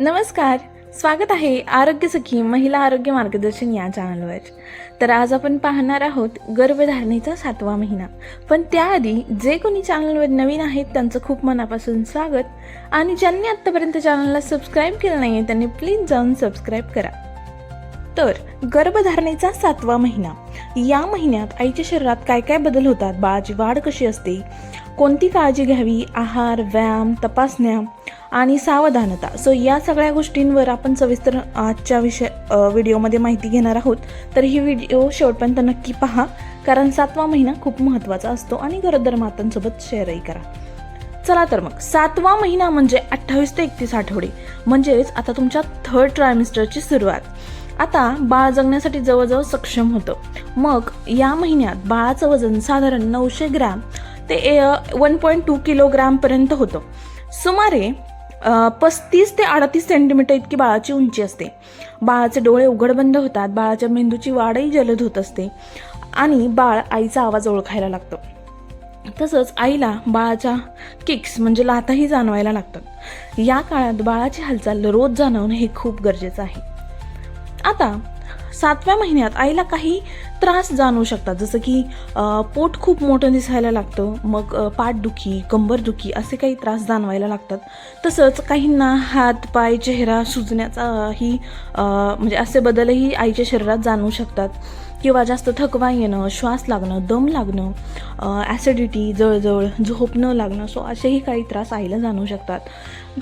नमस्कार. स्वागत आहे आरोग्य सखी महिला आरोग्य मार्गदर्शन या चॅनलवर. तर आज आपण पाहणार आहोत गर्भधारणेचा सातवा महिना. पण त्याआधी जे कोणी चॅनलवर नवीन आहेत त्यांचं खूप मनापासून स्वागत. आणि ज्यांनी आत्तापर्यंत चॅनलला सबस्क्राईब केलं नाही आहे त्यांनी प्लीज जाऊन सबस्क्राईब करा. तर गर्भधारणेचा सातवा महिना. या महिन्यात आईच्या शरीरात काय काय बदल होतात? बाळाची वाढ कशी असते? कोणती काळजी घ्यावी? आहार व्यायाम तपासण्या आणि सावधानता. सो या सगळ्या गोष्टींवर आपण सविस्तर आजच्या विषय व्हिडिओमध्ये माहिती घेणार आहोत. तर ही व्हिडिओ शेवटपर्यंत नक्की पहा कारण सातवा महिना खूप महत्त्वाचा असतो आणि गरोदर मातांसोबत शेअरही करा. चला तर मग सातवा महिना म्हणजे अठ्ठावीस ते एकतीस आठवडे. म्हणजेच आता तुमच्या थर्ड ट्रायमिस्टरची सुरुवात. आता बाळ जगण्यासाठी जवळजवळ सक्षम होतं. मग या महिन्यात बाळाचं वजन साधारण नऊशे ग्रॅम ते वन पॉईंट टू किलोग्रामपर्यंत होतं. सुमारे पस्तीस ते अडतीस सेंटीमीटर इतकी बाळाची उंची असते. बाळाचे डोळे उघडबंद होतात बाळाच्या मेंदूची वाढही जलद होत असते आणि बाळ आईचा आवाज ओळखायला लागतो. तसंच आईला बाळाच्या किक्स म्हणजे लाताही जाणवायला लागतात. या काळात बाळाची हालचाल रोज जाणवणं हे खूप गरजेचं आहे. आता सातव्या महिन्यात आईला काही त्रास जाणवू शकतात. जसं की पोट खूप मोठं दिसायला लागतं मग पाठदुखी कंबरदुखी असे काही त्रास जाणवायला लागतात. तसंच काहींना हात पाय चेहरा सुजण्याचाही म्हणजे असे बदलही आईच्या शरीरात जाणवू शकतात. किंवा जास्त थकवा येणं श्वास लागणं दम लागणं ॲसिडिटी जळजळ झोप न लागणं सो असेही काही त्रास आईला जाणवू शकतात.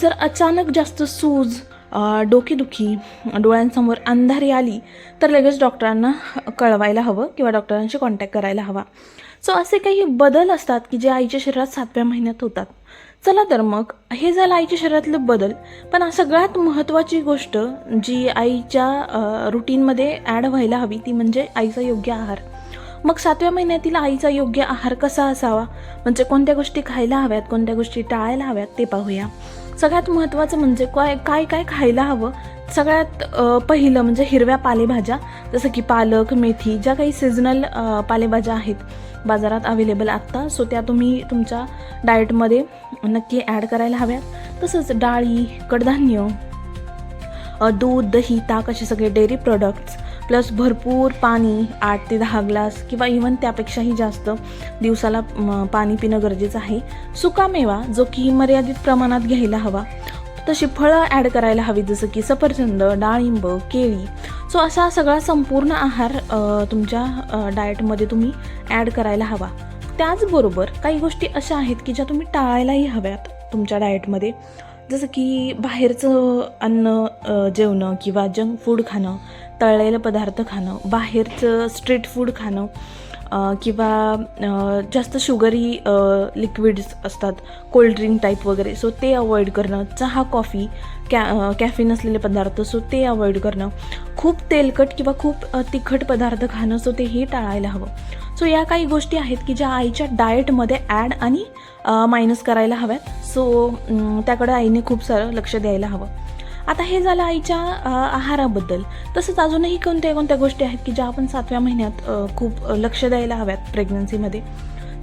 जर अचानक जास्त सूज डोकेदुखी डोळ्यांसमोर अंधारी आली तर लगेच डॉक्टरांना कळवायला हवं किंवा डॉक्टरांशी कॉन्टॅक्ट करायला हवा. सो असे काही बदल असतात की जे आईच्या शरीरात सातव्या महिन्यात होतात. चला तर मग हे झालं आईच्या शरीरातले बदल. पण सगळ्यात महत्त्वाची गोष्ट जी आईच्या रुटीनमध्ये ॲड व्हायला हवी ती म्हणजे आईचा योग्य आहार. मग सातव्या महिन्यातील आईचा योग्य आहार कसा असावा? म्हणजे कोणत्या गोष्टी खायला हव्यात कोणत्या गोष्टी टाळायला हव्यात ते पाहूया. सगळ्यात महत्त्वाचं म्हणजे काय काय काय खायला हवं? सगळ्यात पहिलं म्हणजे हिरव्या पालेभाज्या जसं की पालक मेथी ज्या काही सिजनल पालेभाज्या आहेत बाजारात अवेलेबल आत्ता सो त्या तुम्ही तुमच्या डाएटमध्ये नक्की ॲड करायला हव्यात. तसंच डाळी कडधान्य दूध दही ताक असे सगळे डेअरी प्रोडक्ट्स प्लस भरपूर पाणी आठ ते दहा ग्लास किंवा इवन त्यापेक्षाही जास्त दिवसाला पाणी पिणं गरजेचं आहे. सुकामेवा जो की मर्यादित प्रमाणात घ्यायला हवा तशी फळं ॲड करायला हवी जसं की सफरचंद डाळिंब केळी. सो असा सगळा संपूर्ण आहार तुमच्या डाएटमध्ये तुम्ही ॲड करायला हवा. त्याचबरोबर काही गोष्टी अशा आहेत की ज्या तुम्ही टाळायलाही हव्यात तुमच्या डाएटमध्ये जसं की बाहेरचं अन्न जेवणं किंवा जंक फूड खाणं तळलेलं पदार्थ खाणं बाहेरचं स्ट्रीट फूड खाणं किंवा जास्त शुगरी लिक्विड्स असतात कोल्ड्रिंक टाईप वगैरे सो ते अवॉइड करणं. चहा कॉफी कॅ कॅफिन असलेले पदार्थ सो ते अवॉइड करणं. खूप तेलकट किंवा खूप तिखट पदार्थ खाणं सो तेही टाळायला हवं. सो या काही गोष्टी आहेत की ज्या आईच्या डाएटमध्ये ॲड आणि मायनस करायला हव्यात. सो त्याकडे आईने खूप सारं लक्ष द्यायला हवं. आता हे झालं आईच्या आहाराबद्दल. तसंच अजूनही कोणत्या कोणत्या गोष्टी आहेत की ज्या आपण सातव्या महिन्यात खूप लक्ष द्यायला हव्यात प्रेग्नन्सीमध्ये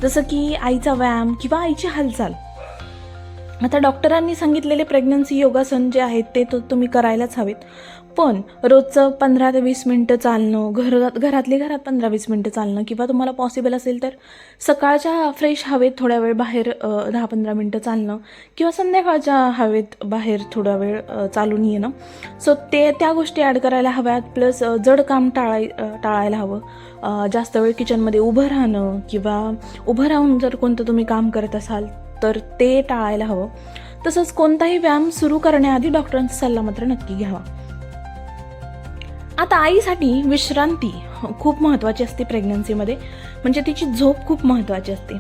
जसं की आईचा व्यायाम किंवा आईची हालचाल. आता डॉक्टरांनी सांगितलेले प्रेग्नन्सी योगासन जे आहेत ते तो तुम्ही करायलाच हवेत. पण रोजचं पंधरा ते वीस मिनटं चालणं घरात घरातली घरात पंधरा वीस मिनटं चालणं किंवा तुम्हाला पॉसिबल असेल तर सकाळच्या फ्रेश हवेत थोड्या वेळ बाहेर दहा पंधरा मिनटं चालणं किंवा संध्याकाळच्या हवेत बाहेर थोडा वेळ चालून येणं. सो ते त्या गोष्टी ॲड करायला हव्यात प्लस जड काम टाळाय टाळायला हवं. जास्त वेळ किचनमध्ये उभं राहणं किंवा उभं राहून जर कोणतं तुम्ही काम करत असाल तर ते टाळायला हवं. तसंच कोणताही व्यायाम सुरू करण्याआधी डॉक्टरांचा सल्ला मात्र नक्की घ्यावा. आता आईसाठी विश्रांती खूप महत्त्वाची असते प्रेग्नन्सीमध्ये म्हणजे तिची झोप खूप महत्त्वाची असते.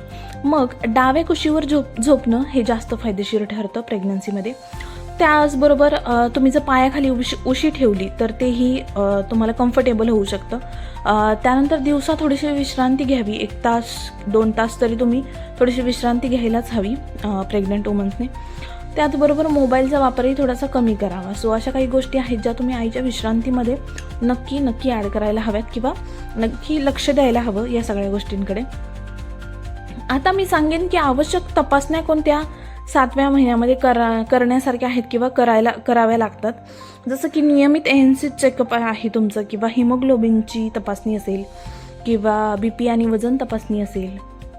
मग डाव्या कुशीवर झोप झोपणं हे जास्त फायदेशीर ठरतं प्रेग्नन्सीमध्ये त्याचबरोबर तुम्ही जर पायाखाली उशी उशी ठेवली तर तेही तुम्हाला कम्फर्टेबल होऊ शकतं. त्यानंतर दिवसा थोडीशी विश्रांती घ्यावी. एक तास दोन तास तरी तुम्ही थोडीशी विश्रांती घ्यायलाच हवी प्रेग्नंट वुमन्सने त्याचबरोबर मोबाईलचा वापरही थोडासा कमी करावा. सो अशा काही गोष्टी आहेत ज्या तुम्ही आईच्या विश्रांतीमध्ये नक्की नक्की ॲड करायला हव्यात किंवा नक्की लक्ष द्यायला हवं या सगळ्या गोष्टींकडे. आता मी सांगेन की आवश्यक तपासण्या कोणत्या? सातव्या महिन्यामध्ये करा करण्यासारख्या आहेत किंवा करायला कराव्या लागतात. जसं की नियमित एन सी चेकअप आहे तुमचं किंवा हिमोग्लोबिनची तपासणी असेल किंवा बी पी आणि वजन तपासणी असेल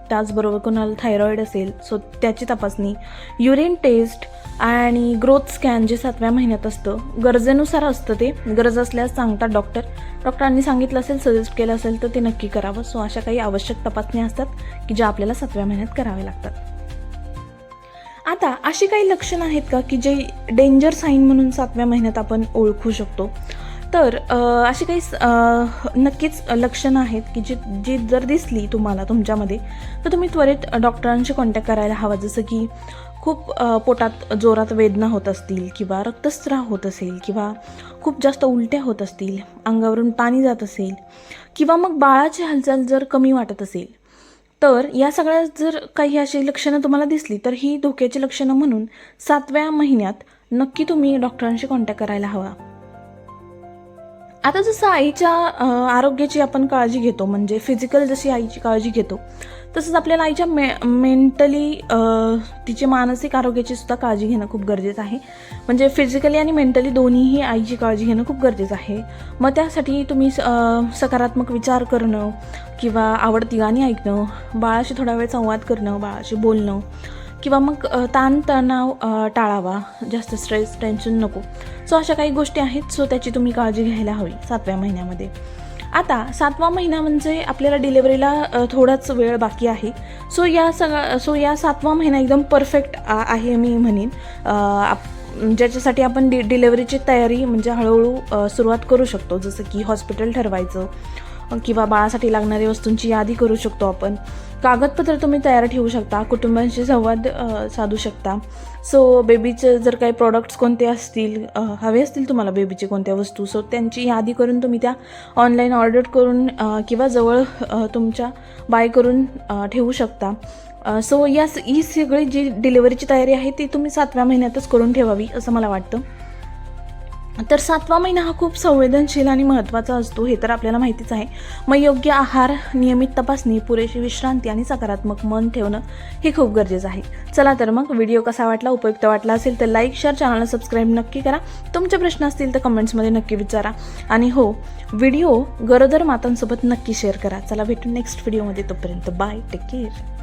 त्याचबरोबर कोणाला थायरॉईड असेल सो त्याची तपासणी. युरिन टेस्ट आणि ग्रोथ स्कॅन जे सातव्या महिन्यात असतं गरजेनुसार असतं ते. गरज असल्यास सांगतात डॉक्टर डॉक्टरांनी सांगितलं असेल सजेस्ट केलं असेल तर ते नक्की करावं. सो अशा काही आवश्यक तपासण्या असतात की ज्या आपल्याला सातव्या महिन्यात कराव्या लागतात. आता अशी काही लक्षणं आहेत का की जे डेंजर साईन म्हणून सातव्या महिन्यात आपण ओळखू शकतो? तर अशी काही स- नक्कीच लक्षणं आहेत की जी जी जर दिसली तुम्हाला तुमच्यामध्ये तर तुम्ही त्वरित डॉक्टरांशी कॉन्टॅक्ट करायला हवा. जसं की खूप पोटात जोरात वेदना होत असतील किंवा रक्तस्राव होत असेल किंवा खूप जास्त उलट्या होत असतील अंगावरून पाणी जात असेल किंवा मग बाळाची हालचाल जर कमी वाटत असेल तर या सगळ्या जर काही अशी लक्षणं तुम्हाला दिसली तर ही धोक्याची लक्षणं म्हणून सातव्या महिन्यात नक्की तुम्ही डॉक्टरांशी कॉन्टॅक्ट करायला हवा. आता जसं आईच्या आरोग्याची आपण काळजी घेतो म्हणजे फिजिकल जशी आईची काळजी घेतो तसंच आपल्याला आईच्या मे मेंटली तिचे मानसिक आरोग्याची सुद्धा काळजी घेणं खूप गरजेचं आहे. म्हणजे फिजिकली आणि मेंटली दोन्हीही आईची काळजी घेणं खूप गरजेचं आहे. मग त्यासाठी तुम्ही स- सकारात्मक विचार करणं किंवा आवडती गाणी ऐकणं बाळाशी थोडा वेळ संवाद करणं बाळाशी बोलणं किंवा मग ताणतणाव टाळावा जास्त स्ट्रेस टेन्शन नको. सो अशा काही गोष्टी आहेत. सो त्याची तुम्ही काळजी घ्यायला हवी सातव्या महिन्यामध्ये. आता सातवा महिना म्हणजे आपल्याला डिलेवरीला थोडाच वेळ बाकी आहे. सो या सगळा सो या सातवा महिना एकदम परफेक्ट आहे मी म्हणेन. आप- ज्याच्यासाठी आपण डि डिलेवरीची तयारी म्हणजे हळूहळू सुरुवात करू शकतो. जसं की हॉस्पिटल ठरवायचं किंवा बाळासाठी लागणाऱ्या वस्तूंची यादी करू शकतो आपण. कागदपत्र तुम्ही तयार ठेवू शकता कुटुंबांशी संवाद साधू शकता. सो बेबीचे जर काही प्रॉडक्ट्स कोणते असतील हवे असतील तुम्हाला बेबीचे कोणत्या वस्तू सो त्यांची यादी करून तुम्ही त्या ऑनलाईन ऑर्डर करून किंवा जवळ तुमच्या बाय करून ठेवू शकता. सो या ही सगळी जी डिलिव्हरीची तयारी आहे ती तुम्ही सातव्या महिन्यातच करून ठेवावी असं मला वाटतं. तर सातवा महिना हा खूप संवेदनशील आणि महत्त्वाचा असतो हे तर आपल्याला माहितीच आहे. मग योग्य आहार नियमित तपासणी पुरेशी विश्रांती आणि सकारात्मक मन ठेवणं हे खूप गरजेचं आहे. चला तर मग व्हिडिओ कसा वाटला उपयुक्त वाटला असेल तर लाईक शेअर चॅनलला सबस्क्राईब नक्की करा. तुमचे प्रश्न असतील तर कमेंट्समध्ये नक्की विचारा. आणि हो व्हिडिओ गरोदर मातांसोबत नक्की शेअर करा. चला भेटू नेक्स्ट व्हिडिओमध्ये. तोपर्यंत बाय टेक केअर.